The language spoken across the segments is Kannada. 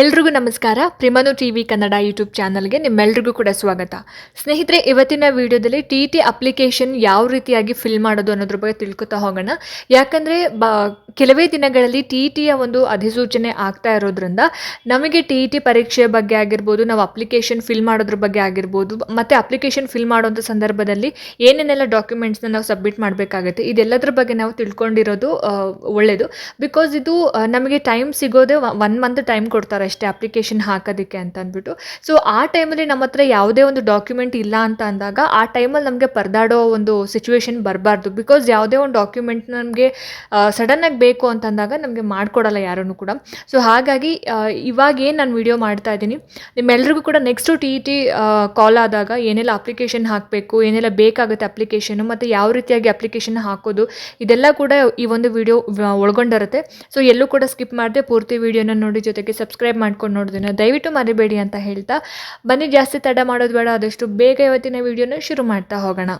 ಎಲ್ರಿಗೂ ನಮಸ್ಕಾರ. ಪ್ರಿಮನು ಟಿ ವಿ ಕನ್ನಡ ಯೂಟ್ಯೂಬ್ ಚಾನಲ್ಗೆ ನಿಮ್ಮೆಲ್ರಿಗೂ ಕೂಡ ಸ್ವಾಗತ. ಸ್ನೇಹಿತರೆ, ಇವತ್ತಿನ ವಿಡಿಯೋದಲ್ಲಿ ಟಿ ಟಿ ಅಪ್ಲಿಕೇಶನ್ ಯಾವ ರೀತಿಯಾಗಿ ಫಿಲ್ ಮಾಡೋದು ಅನ್ನೋದ್ರ ಬಗ್ಗೆ ತಿಳ್ಕೊತಾ ಹೋಗೋಣ. ಯಾಕಂದರೆ, ಬ, ಕೆಲವೇ ದಿನಗಳಲ್ಲಿ ಟಿ ಟಿಯ ಒಂದು ಅಧಿಸೂಚನೆ ಆಗ್ತಾ ಇರೋದ್ರಿಂದ ನಮಗೆ ಟಿ ಟಿ ಪರೀಕ್ಷೆ ಬಗ್ಗೆ ಆಗಿರ್ಬೋದು, ನಾವು ಅಪ್ಲಿಕೇಶನ್ ಫಿಲ್ ಮಾಡೋದ್ರ ಬಗ್ಗೆ ಆಗಿರ್ಬೋದು, ಮತ್ತು ಅಪ್ಲಿಕೇಶನ್ ಫಿಲ್ ಮಾಡೋವಂಥ ಸಂದರ್ಭದಲ್ಲಿ ಏನೇನೆಲ್ಲ ಡಾಕ್ಯುಮೆಂಟ್ಸ್ನ ನಾವು ಸಬ್ಮಿಟ್ ಮಾಡಬೇಕಾಗುತ್ತೆ, ಇದೆಲ್ಲದ್ರ ಬಗ್ಗೆ ನಾವು ತಿಳ್ಕೊಂಡಿರೋದು ಒಳ್ಳೆಯದು ಬಿಕಾಸ್ ಇದು ನಮಗೆ ಟೈಮ್ ಸಿಗೋದೇ ಒನ್ ಮಂತ್ ಟೈಮ್ ಕೊಡ್ತಾರೆ. ಅಷ್ಟೇ ಅಪ್ಲಿಕೇಶನ್ ಹಾಕೋದಕ್ಕೆ ಅಂತ ಅಂದ್ಬಿಟ್ಟು ಸೊ ಆ ಟೈಮಲ್ಲಿ ನಮ್ಮ ಹತ್ರ ಯಾವುದೇ ಒಂದು ಡಾಕ್ಯುಮೆಂಟ್ ಇಲ್ಲ ಅಂತ ಅಂದಾಗ ಆ ಟೈಮಲ್ಲಿ ನಮಗೆ ಪರದಾಡೋ ಒಂದು ಸಿಚುವೇಶನ್ ಬರಬಾರ್ದು. ಬಿಕಾಸ್ ಯಾವುದೇ ಒಂದು ಡಾಕ್ಯುಮೆಂಟ್ ನಮಗೆ ಸಡನ್ನಾಗಿ ಬೇಕು ಅಂತ ಅಂದಾಗ ನಮಗೆ ಮಾಡಿಕೊಡಲ್ಲ ಯಾರೂ ಕೂಡ. ಸೊ ಹಾಗಾಗಿ ಇವಾಗ ಏನು ನಾನು ವಿಡಿಯೋ ಮಾಡ್ತಾ ಇದ್ದೀನಿ ನಿಮ್ಮೆಲ್ಲರಿಗೂ ಕೂಡ next T E T call ಆದಾಗ ಏನೆಲ್ಲ ಅಪ್ಲಿಕೇಶನ್ ಹಾಕಬೇಕು, ಏನೆಲ್ಲ ಬೇಕಾಗುತ್ತೆ ಅಪ್ಲಿಕೇಶನು ಮತ್ತು ಯಾವ ರೀತಿಯಾಗಿ ಅಪ್ಲಿಕೇಶನ್ ಹಾಕೋದು, ಇದೆಲ್ಲ ಕೂಡ ಈ ಒಂದು ವಿಡಿಯೋ ಒಳಗೊಂಡಿರುತ್ತೆ. ಸೊ ಎಲ್ಲೂ ಕೂಡ ಸ್ಕಿಪ್ ಮಾಡದೆ ಪೂರ್ತಿ ವಿಡಿಯೋನ ನೋಡಿ. ಜೊತೆಗೆ ಸಬ್ಸ್ಕ್ರೈಬ್ ಮಾಡ್ಕೊಂಡು ನೋಡಿದ್ರೆ ದಯವಿಟ್ಟು ಮರಿಬೇಡಿ ಅಂತ ಹೇಳ್ತಾ. ಬನ್ನಿ ಜಾಸ್ತಿ ತಡ ಮಾಡೋದು ಬೇಡ, ಆದಷ್ಟು ಬೇಗ ಇವತ್ತಿನ ವೀಡಿಯೋನ ಶುರು ಮಾಡ್ತಾ ಹೋಗೋಣ.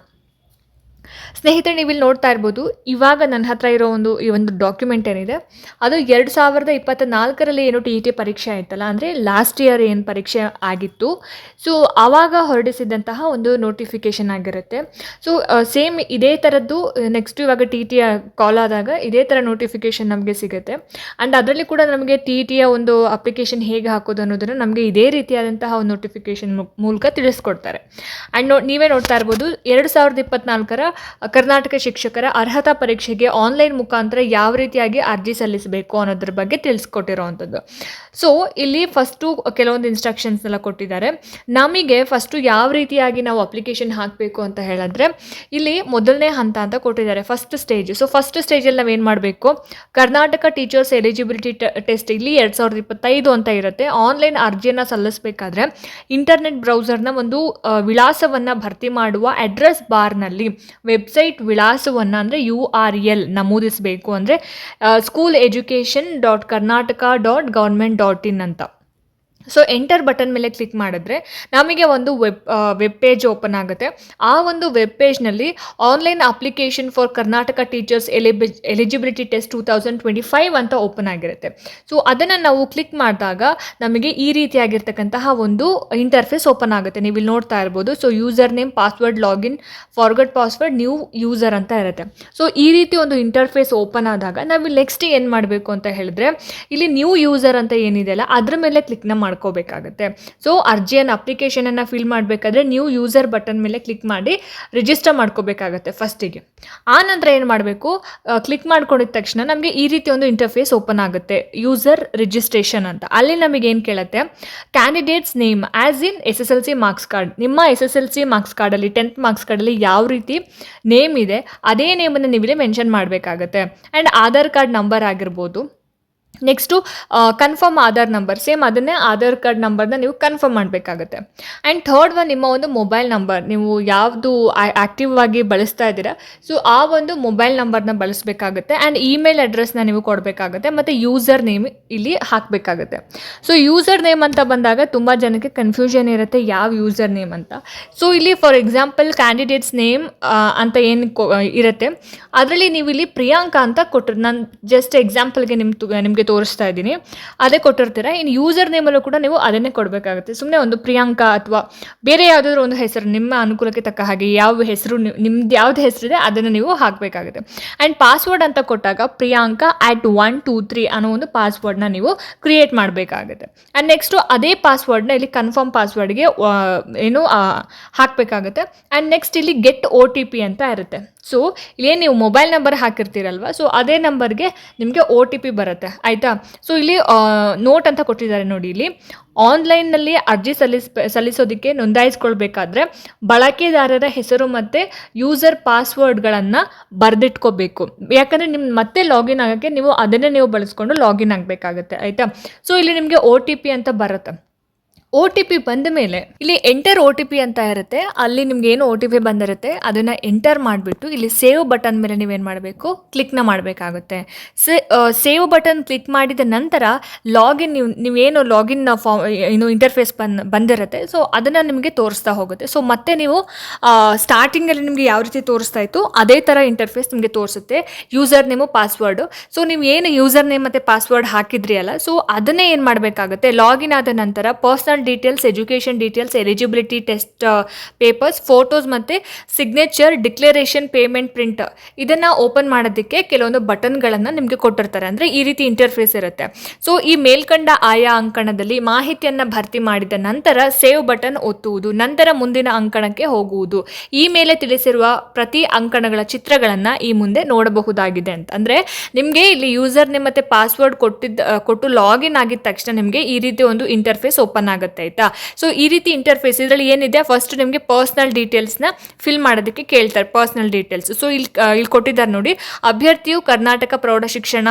ಸ್ನೇಹಿತರೆ ನೀವು ನೋಡ್ತಾ ಇರ್ಬೋದು, ಇವಾಗ ನನ್ನ ಹತ್ರ ಇರೋ ಒಂದು, ಈ ಒಂದು ಡಾಕ್ಯುಮೆಂಟ್ ಏನಿದೆ, ಅದು ಎರಡು ಸಾವಿರದ ಇಪ್ಪತ್ತ ನಾಲ್ಕರಲ್ಲಿ ಏನು ಟಿ ಇ ಟಿ ಪರೀಕ್ಷೆ ಆಯಿತಲ್ಲ, ಅಂದರೆ ಲಾಸ್ಟ್ ಇಯರ್ ಏನು ಪರೀಕ್ಷೆ ಆಗಿತ್ತು. ಸೊ ಆವಾಗ ಹೊರಡಿಸಿದಂತಹ ಒಂದು ನೋಟಿಫಿಕೇಷನ್ ಆಗಿರುತ್ತೆ. ಸೊ ಸೇಮ್ ಇದೇ ಥರದ್ದು ನೆಕ್ಸ್ಟ್ ಇವಾಗ ಟಿ ಟಿಯ ಕಾಲ್ ಆದಾಗ ಇದೇ ಥರ ನೋಟಿಫಿಕೇಷನ್ ನಮಗೆ ಸಿಗುತ್ತೆ. ಆ್ಯಂಡ್ ಅದರಲ್ಲಿ ಕೂಡ ನಮಗೆ ಟಿ ಟಿಯ ಒಂದು ಅಪ್ಲಿಕೇಶನ್ ಹೇಗೆ ಹಾಕೋದು ಅನ್ನೋದನ್ನು ನಮಗೆ ಇದೇ ರೀತಿಯಾದಂತಹ ಒಂದು ನೋಟಿಫಿಕೇಷನ್ ಮೂಲಕ ತಿಳಿಸ್ಕೊಡ್ತಾರೆ. ಆ್ಯಂಡ್ ನೋ, ನೀವೇ ನೋಡ್ತಾ ಇರ್ಬೋದು, ಎರಡು ಸಾವಿರದ ಇಪ್ಪತ್ನಾಲ್ಕರ ಕರ್ನಾಟಕ ಶಿಕ್ಷಕರ ಅರ್ಹತಾ ಪರೀಕ್ಷೆಗೆ ಆನ್ಲೈನ್ ಮುಖಾಂತರ ಯಾವ ರೀತಿಯಾಗಿ ಅರ್ಜಿ ಸಲ್ಲಿಸಬೇಕು ಅನ್ನೋದ್ರ ಬಗ್ಗೆ ತಿಳಿಸ್ಕೊಟ್ಟಿರೋವಂಥದ್ದು. ಸೊ ಇಲ್ಲಿ ಫಸ್ಟು ಕೆಲವೊಂದು ಇನ್ಸ್ಟ್ರಕ್ಷನ್ಸ್ ಎಲ್ಲ ಕೊಟ್ಟಿದ್ದಾರೆ. ನಮಗೆ ಫಸ್ಟು ಯಾವ ರೀತಿಯಾಗಿ ನಾವು ಅಪ್ಲಿಕೇಶನ್ ಹಾಕಬೇಕು ಅಂತ ಹೇಳಿದ್ರೆ, ಇಲ್ಲಿ ಮೊದಲನೇ ಹಂತ ಅಂತ ಕೊಟ್ಟಿದ್ದಾರೆ ಫಸ್ಟ್ ಸ್ಟೇಜ್ ಸೊ ಫಸ್ಟ್ ಸ್ಟೇಜಲ್ಲಿ ನಾವು ಏನು ಮಾಡಬೇಕು? ಕರ್ನಾಟಕ ಟೀಚರ್ಸ್ ಎಲಿಜಿಬಿಲಿಟಿ ಟೆಸ್ಟ್ ಇಲ್ಲಿ ಎರಡು ಸಾವಿರದ ಇಪ್ಪತ್ತೈದು ಅಂತ ಇರುತ್ತೆ. ಆನ್ಲೈನ್ ಅರ್ಜಿಯನ್ನು ಸಲ್ಲಿಸಬೇಕಾದ್ರೆ ಇಂಟರ್ನೆಟ್ ಬ್ರೌಸರ್ನ ಒಂದು ವಿಳಾಸವನ್ನು ಭರ್ತಿ ಮಾಡುವ ಅಡ್ರೆಸ್ ಬಾರ್ನಲ್ಲಿ ವೆಬ್ಸೈಟ್ ವಿಳಾಸವನ್ನು ಅಂದರೆ ಯು ಆರ್ ಎಲ್ ನಮೂದಿಸಬೇಕು ಅಂದರೆ school education dot Karnataka dot government dot in ಅಂತ. ಸೊ ಎಂಟರ್ ಬಟನ್ ಮೇಲೆ ಕ್ಲಿಕ್ ಮಾಡಿದ್ರೆ ನಮಗೆ ಒಂದು ವೆಬ್ ವೆಬ್ ಪೇಜ್ ಓಪನ್ ಆಗುತ್ತೆ. ಆ ಒಂದು web ಪೇಜ್ನಲ್ಲಿ online application for Karnataka teachers eligi eligibility test two thousand twenty five ಅಂತ ಓಪನ್ ಆಗಿರುತ್ತೆ. ಸೊ ಅದನ್ನು ನಾವು ಕ್ಲಿಕ್ ಮಾಡಿದಾಗ ನಮಗೆ ಈ ರೀತಿಯಾಗಿರ್ತಕ್ಕಂತಹ ಒಂದು ಇಂಟರ್ಫೇಸ್ ಓಪನ್ ಆಗುತ್ತೆ. ನೀವು ಇಲ್ಲಿ ನೋಡ್ತಾ ಇರ್ಬೋದು. So user name password login forgot password new user ಅಂತ ಇರುತ್ತೆ. ಸೊ ಈ ರೀತಿ ಒಂದು ಇಂಟರ್ಫೇಸ್ ಓಪನ್ ಆದಾಗ ನಾವು ನೆಕ್ಸ್ಟ್ ಏನು ಮಾಡಬೇಕು ಅಂತ ಹೇಳಿದ್ರೆ, ಇಲ್ಲಿ ನ್ಯೂ ಯೂಸರ್ ಅಂತ ಏನಿದೆಯಲ್ಲ ಅದ್ರ ಮೇಲೆ ಕ್ಲಿಕ್ನ ಮಾಡ್ಕೋಬೇಕಾಗುತ್ತೆ. ಸೊ ಅರ್ಜಿಯನ್ನು ಅಪ್ಲಿಕೇಶನನ್ನು ಫಿಲ್ ಮಾಡಬೇಕಾದ್ರೆ ನೀವು ಯೂಸರ್ ಬಟನ್ ಮೇಲೆ ಕ್ಲಿಕ್ ಮಾಡಿ ರಿಜಿಸ್ಟರ್ ಮಾಡ್ಕೋಬೇಕಾಗತ್ತೆ ಫಸ್ಟಿಗೆ ಆ ನಂತರ ಏನು ಮಾಡಬೇಕು? ಕ್ಲಿಕ್ ಮಾಡ್ಕೊಂಡಿದ ತಕ್ಷಣ ನಮಗೆ ಈ ರೀತಿ ಒಂದು ಇಂಟರ್ಫೇಸ್ ಓಪನ್ ಆಗುತ್ತೆ. ಯೂಸರ್ ರಿಜಿಸ್ಟ್ರೇಷನ್ ಅಂತ. ಅಲ್ಲಿ ನಮಗೆ ಏನು ಕೇಳುತ್ತೆ? Candidates name as in S S L C marks card ನಿಮ್ಮ S S L C marks ಕಾರ್ಡಲ್ಲಿ ಟೆಂತ್ ಮಾರ್ಕ್ಸ್ ಕಾರ್ಡಲ್ಲಿ ಯಾವ ರೀತಿ ನೇಮ್ ಇದೆ, ಅದೇ ನೇಮನ್ನು ನೀವಿಲ್ಲಿ ಮೆನ್ಷನ್ ಮಾಡಬೇಕಾಗತ್ತೆ. ಆ್ಯಂಡ್ ಆಧಾರ್ ಕಾರ್ಡ್ ನಂಬರ್ ಆಗಿರ್ಬೋದು next confirm Aadhaar number same ಅದನ್ನೇ ಆಧಾರ್ ಕಾರ್ಡ್ ನಂಬರ್ನ ನೀವು ಕನ್ಫರ್ಮ್ ಮಾಡಬೇಕಾಗುತ್ತೆ. ಆ್ಯಂಡ್ ಥರ್ಡ್ ಒನ್ ನಿಮ್ಮ ಒಂದು ಮೊಬೈಲ್ ನಂಬರ್ ನೀವು ಯಾವುದು ಆ್ಯಕ್ಟಿವ್ ಆಗಿ ಬಳಸ್ತಾ ಇದ್ದೀರಾ ಸೊ ಆ ಒಂದು ಮೊಬೈಲ್ ನಂಬರ್ನ ಬಳಸಬೇಕಾಗುತ್ತೆ. ಆ್ಯಂಡ್ ಇಮೇಲ್ ಅಡ್ರೆಸ್ನ ನೀವು ಕೊಡಬೇಕಾಗುತ್ತೆ. ಮತ್ತು ಯೂಸರ್ ನೇಮ್ ಇಲ್ಲಿ ಹಾಕಬೇಕಾಗುತ್ತೆ. ಸೊ ಯೂಸರ್ ನೇಮ್ ಅಂತ ಬಂದಾಗ ತುಂಬ ಜನಕ್ಕೆ ಕನ್ಫ್ಯೂಷನ್ ಇರುತ್ತೆ, ಯಾವ ಯೂಸರ್ ನೇಮ್ ಅಂತ. ಸೊ ಇಲ್ಲಿ ಫಾರ್ ಎಕ್ಸಾಂಪಲ್ ಕ್ಯಾಂಡಿಡೇಟ್ಸ್ ನೇಮ್ ಅಂತ ಏನು ಇರುತ್ತೆ. ಅದರಲ್ಲಿ ನೀವು ಇಲ್ಲಿ ಪ್ರಿಯಾಂಕಾ ಅಂತ ಕೊಟ್ಟರು ನಾನು ಜಸ್ಟ್ ಎಕ್ಸಾಂಪಲ್ಗೆ ನಿಮ್ಮ ತು ತೋರಿಸ್ತಾ ಇದ್ದೀನಿ. ಅದೇ ಕೊಟ್ಟಿರ್ತೀರ? ಇನ್ನು ಯೂಸರ್ ನೇಮಲ್ಲೂ ಕೂಡ ನೀವು ಅದನ್ನೇ ಕೊಡಬೇಕಾಗುತ್ತೆ. ಸುಮ್ಮನೆ ಒಂದು ಪ್ರಿಯಾಂಕಾ ಅಥವಾ ಬೇರೆ ಯಾವುದಾದ್ರೂ ಒಂದು ಹೆಸರು ನಿಮ್ಮ ಅನುಕೂಲಕ್ಕೆ ತಕ್ಕ ಹಾಗೆ ಯಾವ ಹೆಸರು ನಿಮ್ದು ಯಾವ್ದು ಹೆಸರಿದೆ ಅದನ್ನು ನೀವು ಹಾಕಬೇಕಾಗುತ್ತೆ. ಆ್ಯಂಡ್ ಪಾಸ್ವರ್ಡ್ ಅಂತ ಕೊಟ್ಟಾಗ Priyanka at one two three ಅನ್ನೋ ಒಂದು ಪಾಸ್ವರ್ಡ್ನ ನೀವು ಕ್ರಿಯೇಟ್ ಮಾಡಬೇಕಾಗುತ್ತೆ. ಆ್ಯಂಡ್ ನೆಕ್ಸ್ಟು ಅದೇ ಪಾಸ್ವರ್ಡ್ನ ಇಲ್ಲಿ ಕನ್ಫರ್ಮ್ ಪಾಸ್ವರ್ಡ್ಗೆ ಏನು ಹಾಕಬೇಕಾಗುತ್ತೆ. ಆ್ಯಂಡ್ ನೆಕ್ಸ್ಟ್ ಇಲ್ಲಿ ಗೆಟ್ ಒ ಟಿ ಪಿ ಅಂತ ಇರುತ್ತೆ. ಸೊ ಇಲ್ಲೇ ನೀವು ಮೊಬೈಲ್ ನಂಬರ್ ಹಾಕಿರ್ತೀರಲ್ವ? ಸೊ ಅದೇ ನಂಬರ್ಗೆ ನಿಮಗೆ ಒ ಟಿ ಪಿ ಬರುತ್ತೆ. ಆಯಿತಾ ಸೊ ಇಲ್ಲಿ ನೋಟ್ ಅಂತ ಕೊಟ್ಟಿದ್ದಾರೆ ನೋಡಿ ಇಲ್ಲಿ. ಆನ್ಲೈನ್ನಲ್ಲಿ ಅರ್ಜಿ ಸಲ್ಲಿಸ್, ಸಲ್ಲಿಸೋದಕ್ಕೆ ನೋಂದಾಯಿಸ್ಕೊಳ್ಬೇಕಾದ್ರೆ ಬಳಕೆದಾರರ ಹೆಸರು ಮತ್ತು ಯೂಸರ್ ಪಾಸ್ವರ್ಡ್ಗಳನ್ನು ಬರೆದಿಟ್ಕೋಬೇಕು. ಯಾಕಂದರೆ ನಿಮ್ಮ ಮತ್ತೆ ಲಾಗಿನ್ ಆಗೋಕ್ಕೆ ನೀವು ಅದನ್ನೇ ನೀವು ಬಳಸ್ಕೊಂಡು ಲಾಗಿನ್ ಆಗಬೇಕಾಗುತ್ತೆ, ಆಯಿತಾ? ಸೊ ಇಲ್ಲಿ ನಿಮಗೆ ಒ ಟಿ ಪಿ ಅಂತ ಬರುತ್ತೆ. ಒ ಟಿ ಪಿ ಬಂದ ಮೇಲೆ, ಇಲ್ಲಿ ಎಂಟರ್ ಒ ಟಿ ಪಿ ಅಂತ ಇರುತ್ತೆ. ಅಲ್ಲಿ ನಿಮ್ಗೆ ಏನು ಒ ಟಿ ಪಿ ಬಂದಿರುತ್ತೆ, ಅದನ್ನ ಎಂಟರ್ ಮಾಡಿಬಿಟ್ಟು ಇಲ್ಲಿ ಸೇವ್ ಬಟನ್ ಮೇಲೆ ನೀವೇನು ಮಾಡಬೇಕು? ಕ್ಲಿಕ್ನ ಮಾಡಬೇಕಾಗುತ್ತೆ. ಸೇವ್ ಬಟನ್ ಕ್ಲಿಕ್ ಮಾಡಿದ ನಂತರ ಲಾಗಿನ್ ನೀವು ನೀವೇನು ಲಾಗಿನ್ ಫಾರ್ಮ್ ಏನು ಇಂಟರ್ಫೇಸ್ ಬಂದ್, ಬಂದಿರುತ್ತೆ. ಸೊ ಅದನ್ನು ನಿಮಗೆ ತೋರಿಸ್ತಾ ಹೋಗುತ್ತೆ. ಸೊ ಮತ್ತೆ ನೀವು ಸ್ಟಾರ್ಟಿಂಗಲ್ಲಿ ನಿಮಗೆ ಯಾವ ರೀತಿ ತೋರಿಸ್ತಾ ಇತ್ತು, ಅದೇ ಥರ ಇಂಟರ್ಫೇಸ್ ನಿಮಗೆ ತೋರಿಸುತ್ತೆ. ಯೂಸರ್ ನೇಮು ಪಾಸ್ವರ್ಡು ಸೊ ನೀವು ಏನು ಯೂಸರ್ ನೇಮ್ ಮತ್ತು ಪಾಸ್ವರ್ಡ್ ಹಾಕಿದ್ರಿ ಅಲ್ಲ ಸೊ ಅದನ್ನೇ ಏನು ಮಾಡಬೇಕಾಗುತ್ತೆ ಲಾಗಿನ್ ಆದ ನಂತರ personal details education details eligibility test papers photos ಮತ್ತು ಸಿಗ್ನೇಚರ್ ಡಿಕ್ಲರೇಷನ್ ಪೇಮೆಂಟ್ ಪ್ರಿಂಟ್ ಇದನ್ನು ಓಪನ್ ಮಾಡೋದಕ್ಕೆ ಕೆಲವೊಂದು ಬಟನ್ಗಳನ್ನು ನಿಮಗೆ ಕೊಟ್ಟಿರ್ತಾರೆ. ಅಂದರೆ ಈ ರೀತಿ ಇಂಟರ್ಫೇಸ್ ಇರುತ್ತೆ. ಸೊ ಈ ಮೇಲ್ಕಂಡ ಆಯಾ ಅಂಕಣದಲ್ಲಿ ಮಾಹಿತಿಯನ್ನು ಭರ್ತಿ ಮಾಡಿದ ನಂತರ ಸೇವ್ ಬಟನ್ ಒತ್ತುವುದು, ನಂತರ ಮುಂದಿನ ಅಂಕಣಕ್ಕೆ ಹೋಗುವುದು. ಈ ಮೇಲೆ ತಿಳಿಸಿರುವ ಪ್ರತಿ ಅಂಕಣಗಳ ಚಿತ್ರಗಳನ್ನು ಈ ಮುಂದೆ ನೋಡಬಹುದಾಗಿದೆ ಅಂತ. ಅಂದರೆ ನಿಮಗೆ ಇಲ್ಲಿ ಯೂಸರ್ ನೇಮ್ ಮತ್ತು ಪಾಸ್ವರ್ಡ್ ಕೊಟ್ಟಿದ್ದ, ಕೊಟ್ಟು ಲಾಗಿನ್ ಆಗಿದ ತಕ್ಷಣ ನಿಮಗೆ ಈ ರೀತಿ ಒಂದು ಇಂಟರ್ಫೇಸ್ ಓಪನ್ ಆಗುತ್ತೆ. ಆಯ್ತಾ? ಸೊ ಈ ರೀತಿ ಇಂಟರ್ಫೇಸ್ ಇದರಲ್ಲಿ ಏನಿದೆ? ಫಸ್ಟ್ ನಿಮಗೆ ಪರ್ಸ್ನಲ್ ಡೀಟೇಲ್ಸ್ನ ಫಿಲ್ ಮಾಡೋದಕ್ಕೆ ಕೇಳ್ತಾರೆ ಪರ್ಸ್ನಲ್ ಡೀಟೇಲ್ಸ್ ಸೊ ಇಲ್ಲಿ ಇಲ್ಲಿ ಕೊಟ್ಟಿದ್ದಾರೆ ನೋಡಿ, ಅಭ್ಯರ್ಥಿಯು ಕರ್ನಾಟಕ ಪ್ರೌಢಶಿಕ್ಷಣ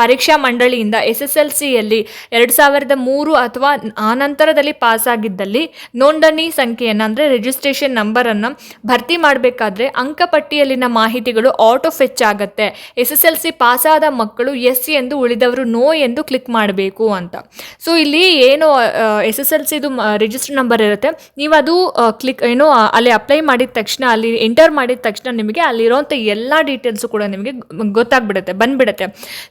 ಪರೀಕ್ಷಾ ಮಂಡಳಿಯಿಂದ ಎಸ್ ಎಸ್ ಎಲ್ ಸಿಯಲ್ಲಿ ಎರಡು ಸಾವಿರದ ಮೂರು ಅಥವಾ ಆನಂತರದಲ್ಲಿ ಪಾಸಾಗಿದ್ದಲ್ಲಿ ನೋಂದಣಿ ಸಂಖ್ಯೆಯನ್ನು, ಅಂದರೆ ರಿಜಿಸ್ಟ್ರೇಷನ್ ನಂಬರನ್ನು ಭರ್ತಿ ಮಾಡಬೇಕಾದ್ರೆ ಅಂಕಪಟ್ಟಿಯಲ್ಲಿನ ಮಾಹಿತಿಗಳು ಆಟೋ ಫೆಚ್ ಆಗುತ್ತೆ. ಎಸ್ ಎಸ್ ಎಲ್ ಸಿ ಪಾಸಾದ ಮಕ್ಕಳು ಎಸ್ ಎಂದು ಉಳಿದವರು ನೋ ಎಂದು ಕ್ಲಿಕ್ ಮಾಡಬೇಕು ಅಂತ. ಸೊ ಇಲ್ಲಿ ಏನು ಎಸ್ ಎಸ್ ಎಲ್ ಸಿದು ರಿಜಿಸ್ಟರ್ ನಂಬರ್ ಇರುತ್ತೆ. ನೀವು ಅದು ಕ್ಲಿಕ್ ಏನು ಅಲ್ಲಿ ಅಪ್ಲೈ ಮಾಡಿದ ತಕ್ಷಣ, ಅಲ್ಲಿ ಎಂಟರ್ ಮಾಡಿದ ತಕ್ಷಣ ನಿಮಗೆ ಅಲ್ಲಿರೋಂಥ ಎಲ್ಲ ಡೀಟೇಲ್ಸು ಕೂಡ ನಿಮಗೆ ಗೊತ್ತಾಗ್ಬಿಡುತ್ತೆ, ಬಂದ್ಬಿಡುತ್ತೆ.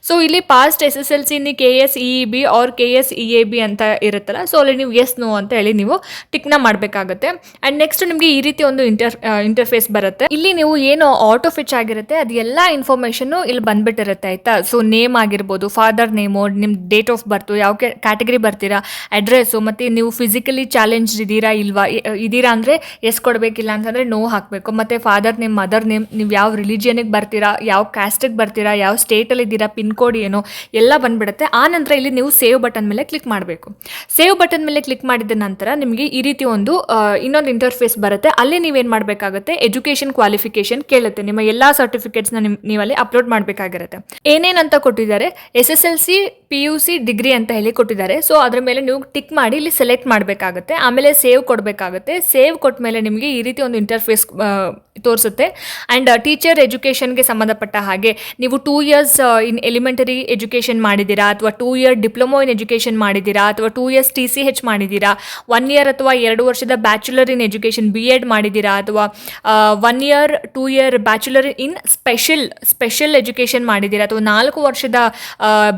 ಸೊ ಇಲ್ಲಿ past S S L C K S E B R K S E A B ಅಂತ ಇರುತ್ತಲ್ಲ ಸೊ ಅಲ್ಲಿ ನೀವು ಎಸ್ ನೋ ಅಂತ ಹೇಳಿ ನೀವು ಟಿಕ್ನ ಮಾಡಬೇಕಾಗುತ್ತೆ. ಆ್ಯಂಡ್ ನೆಕ್ಸ್ಟ್ ನಿಮಗೆ ಈ ರೀತಿ ಒಂದು ಇಂಟರ್ ಇಂಟರ್ಫೇಸ್ ಬರುತ್ತೆ. ಇಲ್ಲಿ ನೀವು ಏನು ಆಟೋ ಫಿಚ್ ಆಗಿರುತ್ತೆ, ಅದು ಎಲ್ಲ ಇನ್ಫಾರ್ಮೇಷನ್ನು ಇಲ್ಲಿ ಬಂದ್ಬಿಟ್ಟಿರುತ್ತೆ, ಆಯಿತಾ? ಸೊ ನೇಮ್ ಆಗಿರ್ಬೋದು ಫಾದರ್ ನೇಮು ನಿಮ್ಮ ಡೇಟ್ ಆಫ್ ಬರ್ತು ಯಾವ ಕ್ಯಾಟಗರಿ ಬರ್ತೀರಾ ಅಡ್ರೆಸ್ಸು ಮತ್ತು ನೀವು ಫಿಸಿಕಲಿ ಚಾಲೆಂಜ್ ಇದ್ದೀರಾ ಇಲ್ವಾ ಇದ್ದೀರಾ ಅಂದರೆ ಎಸ್ ಕೊಡಬೇಕಿಲ್ಲ ಅಂತಂದರೆ ನೋ ಹಾಕಬೇಕು. ಮತ್ತು ಫಾದರ್ ನೇಮ್ ಮದರ್ ನೇಮ್ ನೀವು ಯಾವ ರಿಲಿಜಿಯನಿಗೆ ಬರ್ತೀರಾ, ಯಾವ ಕ್ಯಾಸ್ಟಿಗೆ ಬರ್ತೀರಾ, ಯಾವ ಸ್ಟೇಟಲ್ಲಿ ಇದ್ದೀರಾ ಪಿನ್ ಕೋಡ್ ಏನು ಎಲ್ಲ ಬಂದ್ಬಿಡುತ್ತೆ. ಆ ನಂತರ ಇಲ್ಲಿ ನೀವು ಸೇವ್ ಬಟನ್ ಮೇಲೆ ಕ್ಲಿಕ್ ಮಾಡಬೇಕು. ಸೇವ್ ಬಟನ್ ಮೇಲೆ ಕ್ಲಿಕ್ ಮಾಡಿದ ನಂತರ ನಿಮಗೆ ಈ ರೀತಿ ಒಂದು ಇನ್ನೊಂದು ಇಂಟರ್ಫೇಸ್ ಬರುತ್ತೆ. ಅಲ್ಲಿ ನೀವೇನು ಮಾಡಬೇಕಾಗುತ್ತೆ? ಎಜುಕೇಷನ್ ಕ್ವಾಲಿಫಿಕೇಶನ್ ಕೇಳುತ್ತೆ. ನಿಮ್ಮ ಎಲ್ಲ ಸರ್ಟಿಫಿಕೇಟ್ಸ್ನ ನಿಮ್ ನೀವಲ್ಲಿ ಅಪ್ಲೋಡ್ ಮಾಡಬೇಕಾಗಿರುತ್ತೆ. ಏನೇನಂತ ಕೊಟ್ಟಿದ್ದಾರೆ? S S L C P U C degree ಅಂತ ಹೇಳಿ ಕೊಟ್ಟಿದ್ದಾರೆ. ಸೊ ಅದ್ರ ಮೇಲೆ ನೀವು ಟಿಕ್ ಮಾಡಿ ಇಲ್ಲಿ ಸೆಲೆಕ್ಟ್ ಮಾಡಬೇಕಾಗುತ್ತೆ. ಆಮೇಲೆ ಸೇವ್ ಕೊಡಬೇಕಾಗುತ್ತೆ. ಸೇವ್ ಕೊಟ್ಟ ಮೇಲೆ ನಿಮಗೆ ಈ ರೀತಿ ಒಂದು ಇಂಟರ್ಫೇಸ್ ತೋರಿಸುತ್ತೆ. ಆ್ಯಂಡ್ ಟೀಚರ್ ಎಜುಕೇಷನ್ಗೆ ಸಂಬಂಧಪಟ್ಟ ಹಾಗೆ ನೀವು two years in elementary education ಮಾಡಿದ್ದೀರಾ? ಅಥವಾ two year diploma in education ಮಾಡಿದ್ದೀರಾ? ಅಥವಾ two years T C H ಮಾಡಿದ್ದೀರಾ? ಒನ್ ಇಯರ್ ಅಥವಾ ಎರಡು ವರ್ಷದ bachelor in education B Ed ಮಾಡಿದ್ದೀರಾ? ಅಥವಾ one year two year bachelor in special special education ಮಾಡಿದ್ದೀರಾ? ಅಥವಾ ನಾಲ್ಕು ವರ್ಷದ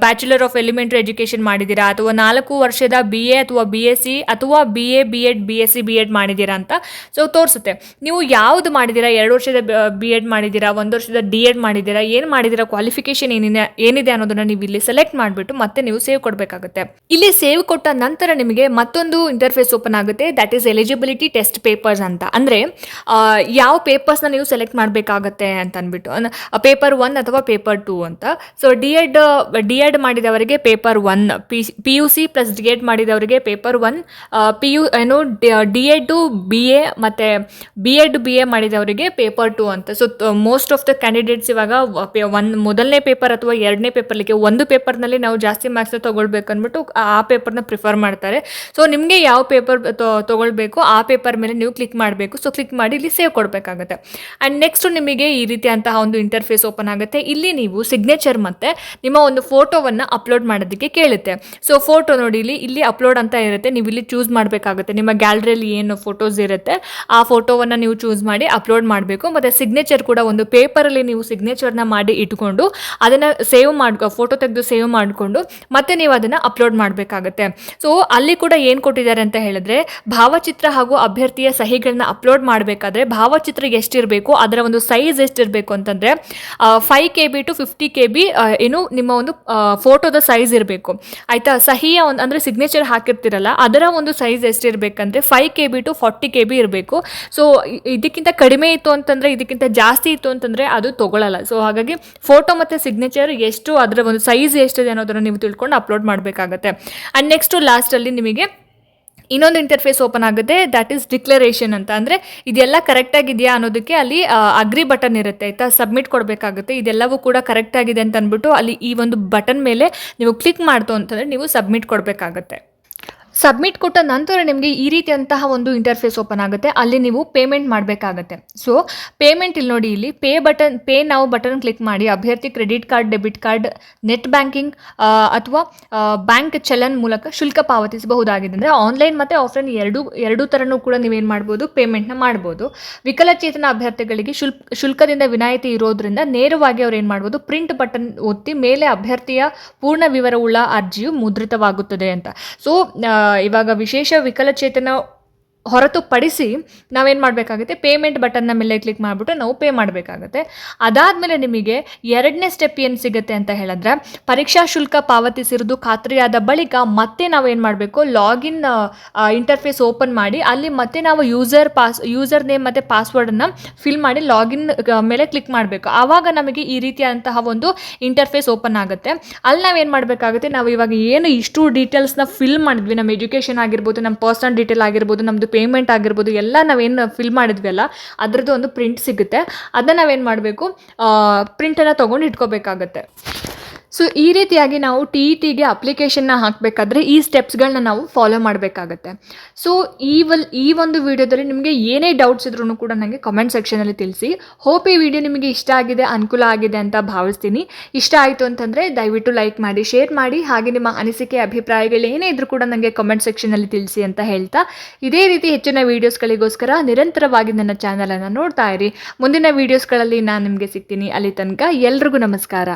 ಬ್ಯಾಚುಲರ್ ಆಫ್ ಎಲಿಮೆಂಟ್ರಿ ಎಜುಕೇಷನ್ ಮಾಡಿದ್ದೀರಾ? ಅಥವಾ ನಾಲ್ಕು ವರ್ಷದ ಬಿ ಎ ಅಥವಾ ಬಿ ಎಸ್ ಸಿ ಅಥವಾ B A B Ed B S C B Ed ಮಾಡಿದ್ದೀರಾ ಅಂತ ಸೊ ತೋರಿಸುತ್ತೆ. ನೀವು ಯಾವುದು ಮಾಡಿದ್ದೀರಾ? ಎರಡು ವರ್ಷದ ಬಿ ಎಡ್ ಮಾಡಿದ್ದೀರಾ? ಒಂದು ವರ್ಷದ ಡಿ ಎಡ್ ಮಾಡಿದ್ದೀರಾ? ಏನು ಮಾಡಿದ್ದೀರಾ? ಕ್ವಾಲಿಫಿಕೇಶನ್ ಏನಿದೆ ಏನಿದೆ ಅನ್ನೋದನ್ನ ನೀವು ಇಲ್ಲಿ ಸೆಲೆಕ್ಟ್ ಮಾಡಿಬಿಟ್ಟು ಮತ್ತೆ ನೀವು ಸೇವ್ ಕೊಡಬೇಕಾಗುತ್ತೆ. ಇಲ್ಲಿ ಸೇವ್ ಕೊಟ್ಟ ನಂತರ ನಿಮಗೆ ಮತ್ತೊಂದು ಇಂಟರ್ಫೇಸ್ ಓಪನ್ ಆಗುತ್ತೆ that is eligibility test papers ಅಂತ. ಅಂದರೆ ಯಾವ ಪೇಪರ್ಸ್ನ ನೀವು ಸೆಲೆಕ್ಟ್ ಮಾಡಬೇಕಾಗತ್ತೆ ಅಂತ ಅಂದ್ಬಿಟ್ಟು ಪೇಪರ್ ಒನ್ ಅಥವಾ ಪೇಪರ್ ಟೂ ಅಂತ. So D Ed D Ed ಮಾಡಿದವರಿಗೆ paper one P P U C plus D Ed ಮಾಡಿದವರಿಗೆ ಪೇಪರ್ ಒನ್ ಪಿ ಯು ಏನು ಡಿ ಎಡ್ ಬಿ ಎ ಮತ್ತು ಬಿ ಎಡ್ ಬಿ ಎ ಮಾಡಿದವರಿಗೆ ಪೇಪರ್ ಟು ಅಂತ. So most of the candidates ಇವಾಗ ಒಂದು ಮೊದಲನೇ ಪೇಪರ್ ಅಥವಾ ಎರಡನೇ ಪೇಪರ್ಲಿಗೆ ಒಂದು ಪೇಪರ್ನಲ್ಲಿ ನಾವು ಜಾಸ್ತಿ ಮಾರ್ಕ್ಸ್ ತೊಗೊಳ್ಬೇಕು ಅಂದ್ಬಿಟ್ಟು ಆ ಪೇಪರ್ನ ಪ್ರಿಫರ್ ಮಾಡ್ತಾರೆ. ಸೊ ನಿಮಗೆ ಯಾವ ಪೇಪರ್ ತೊಗೊಳ್ಬೇಕು, ಆ ಪೇಪರ್ ಮೇಲೆ ನೀವು ಕ್ಲಿಕ್ ಮಾಡಬೇಕು. ಸೊ ಕ್ಲಿಕ್ ಮಾಡಿ ಇಲ್ಲಿ ಸೇವ್ ಕೊಡಬೇಕಾಗುತ್ತೆ. ಆ್ಯಂಡ್ ನೆಕ್ಸ್ಟ್ ನಿಮಗೆ ಈ ರೀತಿಯಂತಹ ಒಂದು ಇಂಟರ್ಫೇಸ್ ಓಪನ್ ಆಗುತ್ತೆ. ಇಲ್ಲಿ ನೀವು ಸಿಗ್ನೇಚರ್ ಮತ್ತು ನಿಮ್ಮ ಒಂದು ಫೋಟೋವನ್ನು ಅಪ್ಲೋಡ್ ಮಾಡೋದಕ್ಕೆ ಕೇಳುತ್ತೆ. ಸೊ ಫೋಟೋ ನೋಡಿ ಇಲ್ಲಿ ಇಲ್ಲಿ ಅಪ್ಲೋಡ್ ಅಂತ ಇರುತ್ತೆ. ನೀವು ಇಲ್ಲಿ ಚೂಸ್ ಮಾಡಬೇಕಾಗುತ್ತೆ. ನಿಮ್ಮ ಗ್ಯಾಲರಿಯಲ್ಲಿ ಏನು ಫೋಟೋಸ್ ಇರುತ್ತೆ, ಆ ಫೋಟೋವನ್ನು ನೀವು ಚೂಸ್ ಮಾಡಿ ಅಪ್ಲೋಡ್ ಮಾಡಬೇಕು. ಮತ್ತು ಸಿಗ್ನೇಚರ್ ಕೂಡ ಒಂದು ಪೇಪರಲ್ಲಿ ನೀವು ಸಿಗ್ನೇಚರ್ನ ಮಾಡಿ ಇಟ್ಕೊಂಡು ಅದನ್ನು ಸೇವ್ ಮಾಡ್ಕೊ ಫೋಟೋ ತೆಗೆದು ಸೇವ್ ಮಾಡಿಕೊಂಡು ಮತ್ತೆ ನೀವು ಅದನ್ನು ಅಪ್ಲೋಡ್ ಮಾಡಬೇಕಾಗುತ್ತೆ. ಸೊ ಅಲ್ಲಿ ಕೂಡ ಏನು ಕೊಟ್ಟಿದ್ದಾರೆ ಅಂತ ಹೇಳಿದ್ರೆ, ಭಾವಚಿತ್ರ ಹಾಗೂ ಅಭ್ಯರ್ಥಿಯ ಸಹಿಗಳನ್ನ ಅಪ್ಲೋಡ್ ಮಾಡಬೇಕಾದ್ರೆ ಭಾವಚಿತ್ರ ಎಷ್ಟಿರಬೇಕು, ಅದರ ಒಂದು ಸೈಜ್ ಎಷ್ಟಿರಬೇಕು ಅಂತಂದರೆ five K B to fifty K B ಏನು ನಿಮ್ಮ ಒಂದು ಫೋಟೋದ ಸೈಜ್ ಇರಬೇಕು. ಆಯಿತಾ? ಸಹಿಯ ಒಂದು, ಅಂದರೆ ಸಿಗ್ನೇಚರ್ ಹಾಕಿರ್ತಿರಲ್ಲ, ಅದರ ಒಂದು size ಎಷ್ಟಿರಬೇಕಂದ್ರೆ five K B to forty K B ಇರಬೇಕು. ಸೊ ಇದಕ್ಕಿಂತ ಕಡಿಮೆ ಇತ್ತು ಅಂತಂದರೆ, ಇದಕ್ಕಿಂತ ಜಾಸ್ತಿ ಇತ್ತು ಅಂತಂದರೆ ಅದು ತೊಗೊಳ್ಳಲ್ಲ ಸೊ ಹಾಗಾಗಿ ಫೋಟೋ ಮತ್ತು ಸಿಗ್ನೇಚರ್ ಎಷ್ಟು ಅದರ ಒಂದು ಸೈಜ್ ಎಷ್ಟಿದೆ ಅನ್ನೋದನ್ನು ನೀವು ತಿಳ್ಕೊಂಡು ಅಪ್ಲೋಡ್ ಮಾಡಬೇಕಾಗತ್ತೆ. ಆ್ಯಂಡ್ ನೆಕ್ಸ್ಟು ಲಾಸ್ಟಲ್ಲಿ ನಿಮಗೆ ಇನ್ನೊಂದು ಇಂಟರ್ಫೇಸ್ ಓಪನ್ ಆಗುತ್ತೆ ದ್ಯಾಟ್ ಈಸ್ ಡಿಕ್ಲರೇಷನ್ ಅಂತ. ಅಂದರೆ ಇದೆಲ್ಲ ಕರೆಕ್ಟಾಗಿದೆಯಾ ಅನ್ನೋದಕ್ಕೆ ಅಲ್ಲಿ ಅಗ್ರಿ ಬಟನ್ ಇರುತ್ತೆ, ಆಯಿತಾ? ಸಬ್ಮಿಟ್ ಕೊಡಬೇಕಾಗುತ್ತೆ. ಇದೆಲ್ಲವೂ ಕೂಡ ಕರೆಕ್ಟ್ ಆಗಿದೆ ಅಂತ ಅಂದ್ಬಿಟ್ಟು ಅಲ್ಲಿ ಈ ಒಂದು ಬಟನ್ ಮೇಲೆ ನೀವು ಕ್ಲಿಕ್ ಮಾಡ್ತು ಅಂತಂದರೆ ನೀವು ಸಬ್ಮಿಟ್ ಕೊಡಬೇಕಾಗತ್ತೆ. ಸಬ್ಮಿಟ್ ಕೊಟ್ಟ ನಂತರ ನಿಮಗೆ ಈ ರೀತಿಯಂತಹ ಒಂದು ಇಂಟರ್ಫೇಸ್ ಓಪನ್ ಆಗುತ್ತೆ. ಅಲ್ಲಿ ನೀವು ಪೇಮೆಂಟ್ ಮಾಡಬೇಕಾಗತ್ತೆ. ಸೊ ಪೇಮೆಂಟ್ ಇಲ್ಲಿ ನೋಡಿ, ಇಲ್ಲಿ ಪೇ ಬಟನ್ ಪೇ ನಾವು ಬಟನ್ ಕ್ಲಿಕ್ ಮಾಡಿ ಅಭ್ಯರ್ಥಿ credit card debit card net banking ಅಥವಾ ಬ್ಯಾಂಕ್ ಚಲನ್ ಮೂಲಕ ಶುಲ್ಕ ಪಾವತಿಸಬಹುದಾಗಿದೆ. ಅಂದರೆ ಆನ್ಲೈನ್ ಮತ್ತು ಆಫ್ಲೈನ್ ಎರಡೂ ಎರಡೂ ಥರನೂ ಕೂಡ ನೀವೇನು ಮಾಡ್ಬೋದು? ಪೇಮೆಂಟ್ನ ಮಾಡ್ಬೋದು. ವಿಕಲಚೇತನ ಅಭ್ಯರ್ಥಿಗಳಿಗೆ ಶುಲ್ಕ ಶುಲ್ಕದಿಂದ ವಿನಾಯಿತಿ ಇರೋದ್ರಿಂದ ನೇರವಾಗಿ ಅವ್ರು ಏನು ಮಾಡ್ಬೋದು? ಪ್ರಿಂಟ್ ಬಟನ್ ಒತ್ತಿ ಮೇಲೆ ಅಭ್ಯರ್ಥಿಯ ಪೂರ್ಣ ವಿವರವುಳ್ಳ ಅರ್ಜಿಯು ಮುದ್ರಿತವಾಗುತ್ತದೆ ಅಂತ. ಸೊ ಇವಾಗ ವಿಶೇಷ ವಿಕಲಚೇತನ ಹೊರತುಪಡಿಸಿ ನಾವೇನು ಮಾಡಬೇಕಾಗುತ್ತೆ? ಪೇಮೆಂಟ್ ಬಟನ್ನ ಮೇಲೆ ಕ್ಲಿಕ್ ಮಾಡಿಬಿಟ್ಟು ನಾವು ಪೇ ಮಾಡಬೇಕಾಗುತ್ತೆ. ಅದಾದಮೇಲೆ ನಿಮಗೆ ಎರಡನೇ ಸ್ಟೆಪ್ ಏನು ಸಿಗುತ್ತೆ ಅಂತ ಹೇಳಿದ್ರೆ, ಪರೀಕ್ಷಾ ಶುಲ್ಕ ಪಾವತಿಸಿರೋದು ಖಾತ್ರಿಯಾದ ಬಳಿಕ ಮತ್ತೆ ನಾವು ಏನು ಮಾಡಬೇಕು ಲಾಗಿನ್ ಇಂಟರ್ಫೇಸ್ ಓಪನ್ ಮಾಡಿ ಅಲ್ಲಿ ಮತ್ತೆ ನಾವು ಯೂಸರ್ ಪಾಸ್ ಯೂಸರ್ ನೇಮ್ ಮತ್ತು ಪಾಸ್ವರ್ಡನ್ನು ಫಿಲ್ ಮಾಡಿ ಲಾಗಿನ್ ಮೇಲೆ ಕ್ಲಿಕ್ ಮಾಡಬೇಕು. ಆವಾಗ ನಮಗೆ ಈ ರೀತಿಯಾದಂತಹ ಒಂದು ಇಂಟರ್ಫೇಸ್ ಓಪನ್ ಆಗುತ್ತೆ. ಅಲ್ಲಿ ನಾವೇನು ಮಾಡಬೇಕಾಗುತ್ತೆ? ನಾವು ಇವಾಗ ಏನು ಇಷ್ಟು ಡೀಟೇಲ್ಸ್ನ ಫಿಲ್ ಮಾಡಿದ್ವಿ. ನಮ್ಮ ಎಜುಕೇಷನ್ ಆಗಿರ್ಬೋದು ನಮ್ಮ ಪರ್ಸ್ನಲ್ ಡೀಟೇಲ್ ಆಗಿರ್ಬೋದು ನಮ್ಮದು ಪೇಮೆಂಟ್ ಆಗಿರ್ಬೋದು, ಎಲ್ಲ ನಾವೇನು ಫಿಲ್ ಮಾಡಿದ್ವಿ ಅಲ್ಲ ಅದರದ್ದು ಒಂದು ಪ್ರಿಂಟ್ ಸಿಗುತ್ತೆ. ಅದನ್ನು ನಾವೇನು ಮಾಡಬೇಕು? ಪ್ರಿಂಟನ್ನು ತೊಗೊಂಡು ಇಟ್ಕೋಬೇಕಾಗತ್ತೆ. ಸೊ ಈ ರೀತಿಯಾಗಿ ನಾವು ಟಿ ಇ ಟಿಗೆ ಅಪ್ಲಿಕೇಶನ್ನ ಹಾಕಬೇಕಾದ್ರೆ ಈ ಸ್ಟೆಪ್ಸ್ಗಳನ್ನ ನಾವು ಫಾಲೋ ಮಾಡಬೇಕಾಗತ್ತೆ. ಸೊ ಈ ವಲ್, ಈ ಒಂದು ವಿಡಿಯೋದಲ್ಲಿ ನಿಮಗೆ ಏನೇ ಡೌಟ್ಸ್ ಇದ್ರೂ ಕೂಡ ನನಗೆ ಕಮೆಂಟ್ ಸೆಕ್ಷನಲ್ಲಿ ತಿಳಿಸಿ. ಹೋಪ್ ಈ ವಿಡಿಯೋ ನಿಮಗೆ ಇಷ್ಟ ಆಗಿದೆ, ಅನುಕೂಲ ಆಗಿದೆ ಅಂತ ಭಾವಿಸ್ತೀನಿ. ಇಷ್ಟ ಆಯಿತು ಅಂತಂದರೆ ದಯವಿಟ್ಟು ಲೈಕ್ ಮಾಡಿ ಶೇರ್ ಮಾಡಿ, ಹಾಗೆ ನಿಮ್ಮ ಅನಿಸಿಕೆ, ಅಭಿಪ್ರಾಯಗಳು ಏನೇ ಇದ್ರೂ ಕೂಡ ನನಗೆ ಕಮೆಂಟ್ ಸೆಕ್ಷನಲ್ಲಿ ತಿಳಿಸಿ ಅಂತ ಹೇಳ್ತಾ. ಇದೇ ರೀತಿ ಹೆಚ್ಚಿನ ವೀಡಿಯೋಸ್ಗಳಿಗೋಸ್ಕರ ನಿರಂತರವಾಗಿ ನನ್ನ ಚಾನಲನ್ನು ನೋಡ್ತಾ ಇರಿ. ಮುಂದಿನ ವೀಡಿಯೋಸ್ಗಳಲ್ಲಿ ನಾನು ನಿಮಗೆ ಸಿಗ್ತೀನಿ. ಅಲ್ಲಿ ತನಕ ಎಲ್ರಿಗೂ ನಮಸ್ಕಾರ.